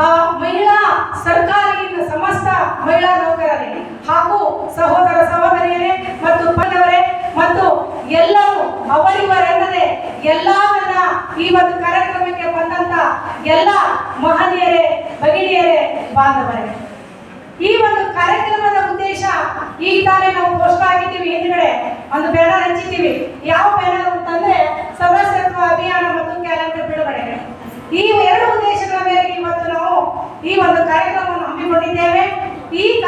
ಆ ಮಹಿಳಾ ಸರ್ಕಾರದಿಂದ ಸಮಸ್ತ ಮಹಿಳಾ ನೌಕರರೇ ಹಾಗೂ ಸಹೋದರ ಸಹೋದರಿಯರೇ ಮತ್ತು ಪದವರೇ ಮತ್ತು ಎಲ್ಲರೂ ಅವರಿವರೆನ್ನದೆ ಎಲ್ಲ ನನ್ನ ಈ ಒಂದು ಕಾರ್ಯಕ್ರಮಕ್ಕೆ ಬಂದಂತ ಎಲ್ಲ ಮಹನೀಯರೇ, ಭಗಿನಿಯರೇ, ಬಾಂಧವರೇ. ಈ ಒಂದು ಕಾರ್ಯಕ್ರಮದ ಉದ್ದೇಶ ಈಗ ತಾನೇ ನಾವು ಪೋಸ್ಟ್ ಆಗಿದ್ದೀವಿ ಹಿಂದ್ಗಡೆ. ಒಂದು ಬ್ಯಾನರ್ ಹಂಚಿದ್ದೀವಿ ಯಾವ ಬ್ಯಾನರ್ ಅಂತಂದ್ರೆ ಸದಸ್ಯತ್ವ ಅಭಿಯಾನ ಮತ್ತು ಕ್ಯಾಲೆಂಡರ್ ಬಿಡುಗಡೆ ಈ ಎರಡು ಉದ್ದೇಶಗಳ ಮೇರೆಗೆ ಇವತ್ತು ನಾವು ಈ ಒಂದು ಕಾರ್ಯಕ್ರಮವನ್ನು ಹಮ್ಮಿಕೊಂಡಿದ್ದೇವೆ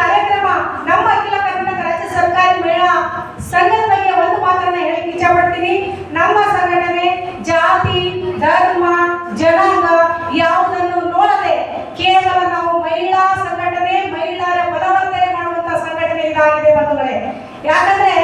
ಈ ಕಾರ್ಯಕ್ರಮ ನಮ್ಮ ಅಖಿಲ ಕರ್ನಾಟಕ ರಾಜ್ಯ ಸರ್ಕಾರಿ ಮಹಿಳಾ ಸಂಘದ ಬಗ್ಗೆ ಒಂದು ಮಾತನ್ನ ಹೇಳಕ್ಕೆ ಇಚ್ಛಪಡ್ತೀನಿ ನಮ್ಮ ಸಂಘಟನೆ ಜಾತಿ ಧರ್ಮ ಜನಾಂಗ ಯಾವುದನ್ನು ನೋಡದೆ ಕೇವಲ ನಾವು ಮಹಿಳಾ ಸಂಘಟನೆ ಮಹಿಳೆಯರ ಬಲವರ್ಧನೆ ಮಾಡುವಂತ ಸಂಘಟನೆ ಇದಾಗಿದೆ ಬಂಧುಗಳೇ ಯಾಕಂದ್ರೆ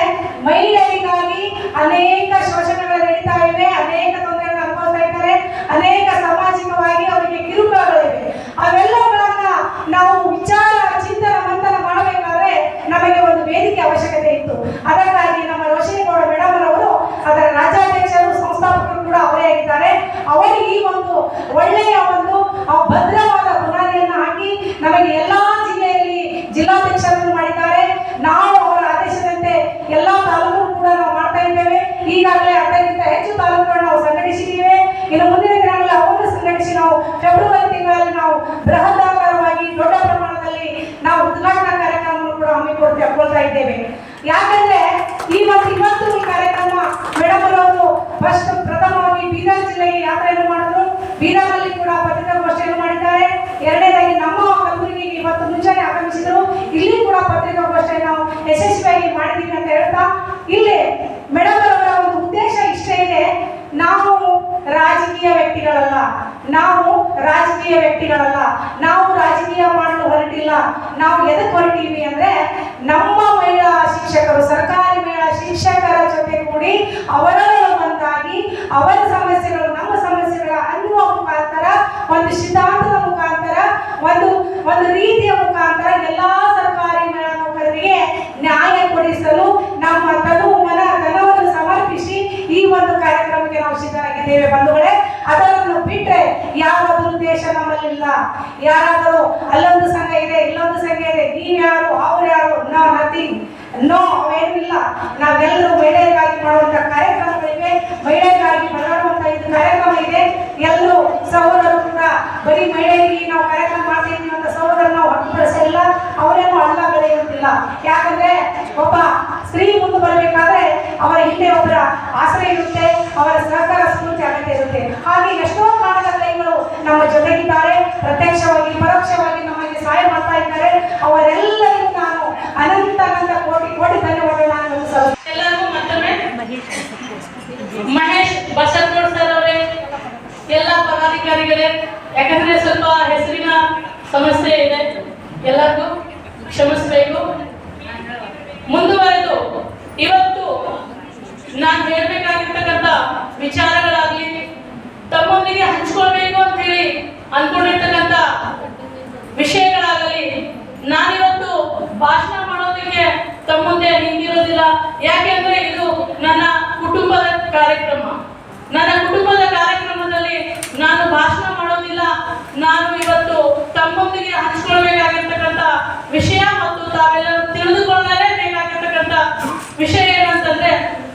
ಮಹಿಳೆಯರಿಗಾಗಿ ಅನೇಕ ಶೋಷಣೆಗಳು ನಡೀತಾ ಇವೆ ಅನೇಕ ತೊಂದರೆಗಳನ್ನು ಅನುಭವಿಸ್ತಾ ಇದ್ದಾರೆ ಅನೇಕ ಸಾಮಾಜಿಕವಾಗಿ ಅವರಿಗೆ ಕಿರುಕುಳಗಳಿವೆ ಅವೆಲ್ಲಗಳನ್ನ ನಾವು ವಿಚಾರ ಚಿಂತನ ಮಂಥನ ಮಾಡಬೇಕಾದ್ರೆ ನಮಗೆ ಒಂದು ವೇದಿಕೆ ಅವಶ್ಯಕತೆ ಇತ್ತು ಅದಕ್ಕಾಗಿ ನಮ್ಮ ರೋಶಿನಿ ಗೌಡ ಮೇಡಮ್ ಅವರು ಅದರ ರಾಜ್ಯಾಧ್ಯಕ್ಷರು ಸಂಸ್ಥಾಪಕರು ಕೂಡ ಅವರೇ ಆಗಿದ್ದಾರೆ ಅವರಿಗೆ ಈ ಒಂದು ಒಳ್ಳೆಯ ಒಂದು, ಆ ಭದ್ರವಾದ ಬುನಾದಿಯನ್ನು ಹಾಕಿ ನಮಗೆ ಎಲ್ಲಾ ಜಿಲ್ಲೆಯಲ್ಲಿ ಜಿಲ್ಲಾಧ್ಯಕ್ಷರನ್ನು ಮಾಡಿದ್ದಾರೆ. ನಾವು ಅವರ ಆದೇಶದಂತೆ ಎಲ್ಲಾ ತಾಲೂಕು ಕೂಡ ನಾವು ಮಾಡ್ತಾ ಇದ್ದೇವೆ. ಈಗಾಗಲೇ ಅರ್ಧಕ್ಕಿಂತ ಹೆಚ್ಚು ತಾಲೂಕುಗಳನ್ನು ನಾವು ಸಂಘಟಿಸಿದ್ದೇವೆ. ಇನ್ನು ಮುಂದಿನ ದಿನಗಳಲ್ಲಿ ಅವರು ಸಂಘಟಿಸಿ ನಾವು ಫೆಬ್ರವರಿ ತಿಂಗಳಲ್ಲಿ ನಾವು ಬೃಹದಾಕಾರವಾಗಿ ದೊಡ್ಡ ಪ್ರಮಾಣದಲ್ಲಿ ನಾವು ಉದ್ಘಾಟನಾ ಕಾರ್ಯಕ್ರಮವನ್ನು ಕೂಡ ಹಮ್ಮಿಕೊಳ್ತಾ ಕೊಳ್ತಾ ಇದ್ದೇವೆ. ಯಾಕಂದ್ರೆ ಈ ಒಂದು ಇವತ್ತು ಈ ಕಾರ್ಯಕ್ರಮ ಮೇಡಮ್ ಅವರು ಫಸ್ಟ್ ಪ್ರಥಮವಾಗಿ ಬೀದರ್ ಜಿಲ್ಲೆಗೆ ಯಾತ್ರೆಯನ್ನು ಮಾಡಿದ್ರು ಬೀದರ್ನಲ್ಲಿ ಕೂಡ ಪತ್ರಿಕಾಗೋಷ್ಠಿಯನ್ನು ಮಾಡಿದ್ದಾರೆ ಎರಡನೇದಾಗಿ ನಮ್ಮ ಕಲಬುರಗಿಗೆ ಇವತ್ತು ಮುಂಚೆನೆ ಆಗಮಿಸಿದ್ರು ಇಲ್ಲಿ ಕೂಡ ಪತ್ರಿಕಾಗೋಷ್ಠಿಯನ್ನು ನಾವು ಯಶಸ್ವಿಯಾಗಿ ಮಾಡಿದ್ದೀನಿ ಅಂತ ಹೇಳ್ತಾ, ಇಲ್ಲಿ ಮೇಡಮ್ ಅವರ ಒಂದು ಉದ್ದೇಶ ಇಷ್ಟೇ ಇದೆ. ನಾವು ರಾಜಕೀಯ ವ್ಯಕ್ತಿಗಳಲ್ಲ, ನಾವು ರಾಜಕೀಯ ವ್ಯಕ್ತಿಗಳಲ್ಲ, ನಾವು ರಾಜಕೀಯ ಮಾಡಲು ಹೊರಟಿಲ್ಲ, ನಾವು ಎದಕ್ಕೆ ಹೊರಟೀವಿ ಅಂದ್ರೆ ನಮ್ಮ ಮಹಿಳಾ ಶಿಕ್ಷಕರು, ಸರ್ಕಾರಿ ಮಹಿಳಾ ಶಿಕ್ಷಕರ ಜೊತೆ ಕೂಡಿ ಅವರಂತಾಗಿ ಅವರ ಸಮಸ್ಯೆಗಳು ನಮ್ಮ ಸಮಸ್ಯೆಗಳ ಅನ್ನುವ ಮುಖಾಂತರ, ಒಂದು ಸಿದ್ಧಾಂತದ ಮುಖಾಂತರ, ಒಂದು ಒಂದು ರೀತಿಯ ಮುಖಾಂತರ ಎಲ್ಲಾ ಸರ್ಕಾರಿ ಮಹಿಳಾ ನೌಕರರಿಗೆ ನ್ಯಾಯ ಕೊಡಿಸಲು ನಮ್ಮ ತನು ಮನ ಧನವನ್ನು ಸಮರ್ಪಿಸಿ ಈ ಒಂದು ಕಾರ್ಯಕ್ರಮಕ್ಕೆ ನಾವು ಸಿದ್ಧರಾಗಿದ್ದೇವೆ ಬಂಧುಗಳೇ ಅದನ್ನು ಬಿಟ್ಟರೆ ಯಾವ ದುರುದ್ದೇಶ ನಮ್ಮಲ್ಲಿಲ್ಲ. ಯಾರಾದರೂ ಅಲ್ಲೊಂದು ಸಂಘ ಇದೆ, ಇಲ್ಲೊಂದು ಸಂಘ ಇದೆ, ನೀವ್ಯಾರು ಅವ್ರು ಯಾರು ನೋ ನಥಿಂಗ್. ನೋ, ಅವೇನಿಲ್ಲ. ನಾವೆಲ್ಲರೂ ಮಹಿಳೆಯರಿಗಾಗಿ ಮಾಡುವಂತ ಕಾರ್ಯಕ್ರಮಗಳಿವೆ. ಮಹಿಳೆಯರಿಗಾಗಿ ಮಾತಾಡುವಂತ ಇದು ಕಾರ್ಯಕ್ರಮ ಇದೆ. ಎಲ್ಲರೂ ಸಹೋದರರು ಕೂಡ, ಬರೀ ಮಹಿಳೆಯರಿಗೆ ನಾವು ಕಾರ್ಯಕ್ರಮ ಮಾಡ್ತಾ ಇದ್ದೀವಿ ಅಂತ ಸಹೋದರ ನಾವು ಹೊರತುಪಡಿಸಿಲ್ಲ. ಅವರೇನು ಅಲ್ಲ ಬೆಳೆಯುತ್ತಿಲ್ಲ ಯಾಕಂದ್ರೆ ಒಬ್ಬ ಸ್ತ್ರೀ ಮುಂದೆ ಬರಬೇಕಾದ್ರೆ ಅವರ ಹಿಂದೆ ಒಬ್ಬರ ಆಶ್ರಯ ಇರುತ್ತೆ, ಅವರ ಸಹಕಾರ ಅಗತ್ಯ ಇರುತ್ತೆ. ಹಾಗೆ ಎಷ್ಟೋ ಕಾರಣದ ಕೈಗಳು ನಮ್ಮ ಜೊತೆಗಿದ್ದಾರೆ. ಪ್ರತ್ಯಕ್ಷವಾಗಿ, ಪರೋಕ್ಷವಾಗಿ ನಮಗೆ ಸಹಾಯ ಮಾಡ್ತಾ ಇದ್ದಾರೆ. ಅವರೆಲ್ಲರಿಗೂ ನಾನು ಅನಂತ ಅನಂತ ಕೋಟಿ ಕೋಟಿ ಧನ್ಯವಾದಗಳು. ನಾನು. ಎಲ್ಲರಿಗೂ ಮತ್ತೊಮ್ಮೆ ಮಹೇಶ್ ಬಸವನಗೌಡ ಸರ್ ಅವರೇ, ಎಲ್ಲ ಪದಾಧಿಕಾರಿಗಳೇ, ಯಾಕಂದ್ರೆ ಸ್ವಲ್ಪ ಹೆಸರಿನ ಸಮಸ್ಯೆ ಇದೆ. ಎಲ್ಲರಿಗೂ ಕ್ಷಮಿಸಬೇಕು. ಮುಂದುವರೆದು, ಇವತ್ತು ನಾನು ಹೇಳ್ಬೇಕಾಗಿರ್ತಕ್ಕಂಥ ವಿಚಾರಗಳಾಗ್ಲಿ ತಮ್ಮೊಂದಿಗೆ ಹಂಚ್ಕೊಳ್ಬೇಕು ಅಂತ ಹೇಳಿ ಅನ್ಕೊಂಡಿರ್ತಕ್ಕಂಥ ವಿಷಯಗಳಾಗಲಿ, ನಾನಿವತ್ತು ಭಾಷಣ ಮಾಡೋದಕ್ಕೆ ತಮ್ಮ ಮುಂದೆ ನಿಂತಿರೋದಿಲ್ಲ. ಯಾಕೆಂದ್ರೆ ಇದು ನನ್ನ ಕುಟುಂಬದ ಕಾರ್ಯಕ್ರಮ. ನನ್ನ ಕುಟುಂಬದ ಕಾರ್ಯಕ್ರಮದಲ್ಲಿ ನಾನು ಭಾಷಣ ಮಾಡೋದಿಲ್ಲ. ನಾನು ಇವತ್ತು ತಮ್ಮೊಂದಿಗೆ ಹಂಚ್ಕೊಳ್ಬೇಕಾಗಿರ್ತಕ್ಕಂಥ ವಿಷಯ ಮತ್ತು ತಾವೆಲ್ಲರೂ ತಿಳಿದುಕೊಳ್ಳಲೇಬೇಕಾಗಿರ್ತಕ್ಕಂಥ ವಿಷಯ ಏನಂತಂದ್ರೆ,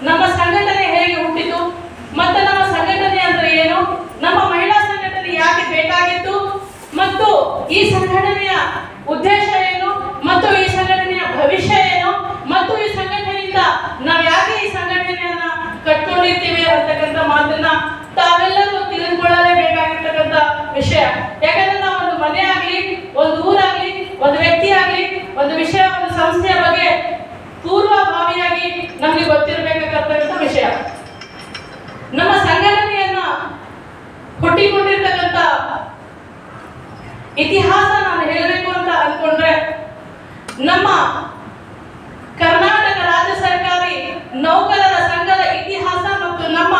ನಮ್ಮ ಸಂಘಟನೆ ಹೇಗೆ ಹುಟ್ಟಿತು ಮತ್ತೆ ನಮ್ಮ ಸಂಘಟನೆ ಅಂದ್ರೆ ಏನು ನಮ್ಮ ಮಹಿಳಾ ಸಂಘಟನೆ ಯಾಕೆ ಬೇಕಾಗಿತ್ತು ಮತ್ತು ಈ ಸಂಘಟನೆಯ ಉದ್ದೇಶ ಏನು? ಮತ್ತು ಈ ಸಂಘಟನೆಯ ಭವಿಷ್ಯ ಏನು? ಮತ್ತು ಈ ಸಂಘಟನೆಯಿಂದ ನಾವು ಯಾಕೆ ಈ ಸಂಘಟನೆಯನ್ನ ಕಟ್ಕೊಂಡಿರ್ತೀವಿ ಅಂತಕ್ಕಂಥ ಮಾತನ್ನ ತಾವೆಲ್ಲರೂ ತಿಳಿದುಕೊಳ್ಳಲೇಬೇಕಾಗಿರ್ತಕ್ಕಂಥ ವಿಷಯ. ಯಾಕಂದ್ರೆ ನಾವು ಒಂದು ಮನೆ ಆಗ್ಲಿ, ಒಂದು ಊರಾಗ್ಲಿ, ಒಂದು ವ್ಯಕ್ತಿ ಆಗ್ಲಿ, ಒಂದು ವಿಷಯ, ಒಂದು ಸಂಸ್ಥೆಯ ಬಗ್ಗೆ ಪೂರ್ವಭಾವಿಯಾಗಿ ನಮಗೆ ಗೊತ್ತಿರಬೇಕಾಗಿರ್ತಕ್ಕಂಥ ವಿಷಯ. ನಮ್ಮ ಸಂಘಟನೆಯನ್ನ ಹುಟ್ಟಿಕೊಂಡಿರ್ತಕ್ಕಂಥ ಇತಿಹಾಸ ನಾನು ಹೇಳಬೇಕು ಅಂತ ಅನ್ಕೊಂಡ್ರೆ ನಮ್ಮ ಕರ್ನಾಟಕ ರಾಜ್ಯ ಸರ್ಕಾರಿ ನೌಕರರ ಸಂಘದ ಇತಿಹಾಸ ಮತ್ತು ನಮ್ಮ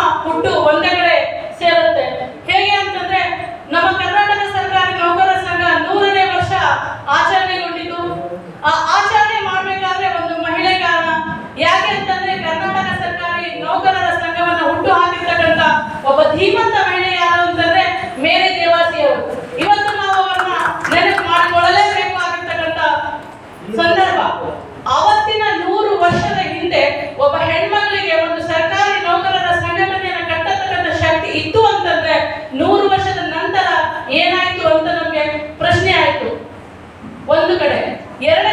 ಎರಡನೇ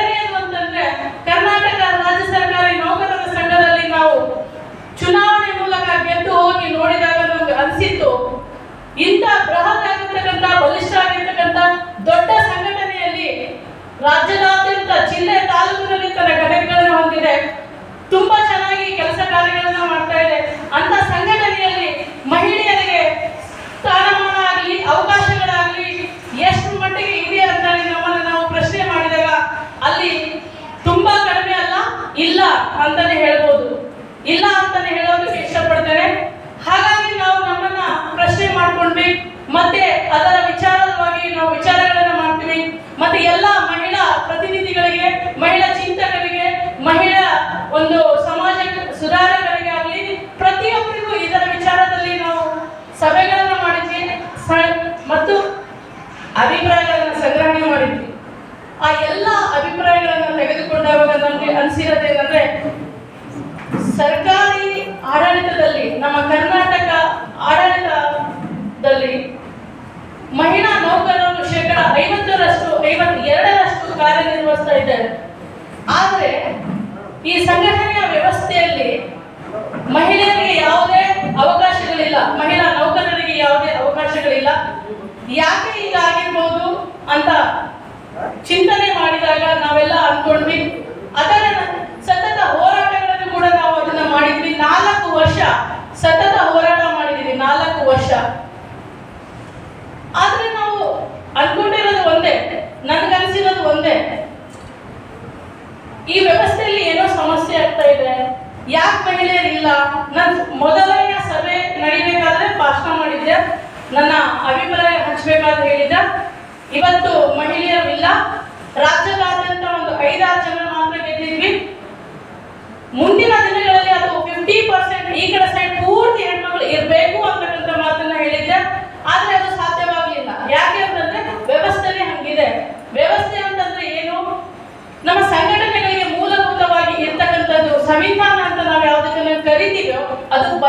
ಸಭೆಗಳನ್ನು ಮಾಡಿದ್ವಿ. ಮತ್ತು ಅಭಿಪ್ರಾಯಗಳನ್ನು ಸಂಗ್ರಹಣೆ ಮಾಡಿದ್ವಿ. ಆ ಎಲ್ಲ ಅಭಿಪ್ರಾಯಗಳನ್ನು ತೆಗೆದುಕೊಂಡಾಗ ನಮಗೆ ಅನಿಸಿರೋದೇನಂದ್ರೆ ಸರ್ಕಾರಿ ಆಡಳಿತದಲ್ಲಿ ನಮ್ಮ ಯಾಕೆ ಹೀಗಾಗಿರ್ಬೋದು ಅಂತ ಚಿಂತನೆ ಮಾಡಿದಾಗ ನಾವೆಲ್ಲ ಅಂದ್ಕೊಂಡ್ವಿ. ಅದರ ಸತತ ಹೋರಾಟಗಳನ್ನು ಕೂಡ ನಾವು ಅದನ್ನ ಮಾಡಿದ್ವಿ. ನಾಲ್ಕು ವರ್ಷ ಸತತ ಹೋರಾಟ ಮಾಡಿದೀವಿ ನಾಲ್ಕು ವರ್ಷ. ಆದ್ರೆ ನಾವು ಅನ್ಕೊಂಡಿರೋದು ಒಂದೇ, ನನ್ಗನ್ಸಿರೋದು ಒಂದೇ. ಈ ವ್ಯವಸ್ಥೆಯಲ್ಲಿ ಏನೋ ಸಮಸ್ಯೆ ಆಗ್ತಾ ಇದೆ. ಯಾಕೆ ಮಹಿಳೆಯರಿಲ್ಲ? ನನ್ ಮೊದಲ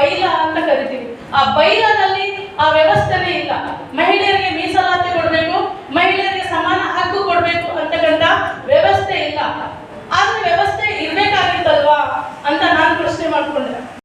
ಬೈಲ ಅಂತ ಕರಿತೀವಿ. ಆ ಬೈಲನಲ್ಲಿ ಆ ವ್ಯವಸ್ಥೆನೇ ಇಲ್ಲ. ಮಹಿಳೆಯರಿಗೆ ಮೀಸಲಾತಿ ಕೊಡಬೇಕು, ಮಹಿಳೆಯರಿಗೆ ಸಮಾನ ಹಕ್ಕು ಕೊಡಬೇಕು ಅಂತಕ್ಕಂಥ ವ್ಯವಸ್ಥೆ ಇಲ್ಲ. ಆದ್ರೆ ವ್ಯವಸ್ಥೆ ಇರ್ಬೇಕಾಗಿತ್ತಲ್ವಾ ಅಂತ ನಾನು ಪ್ರಶ್ನೆ ಮಾಡ್ಕೊಂಡೆ.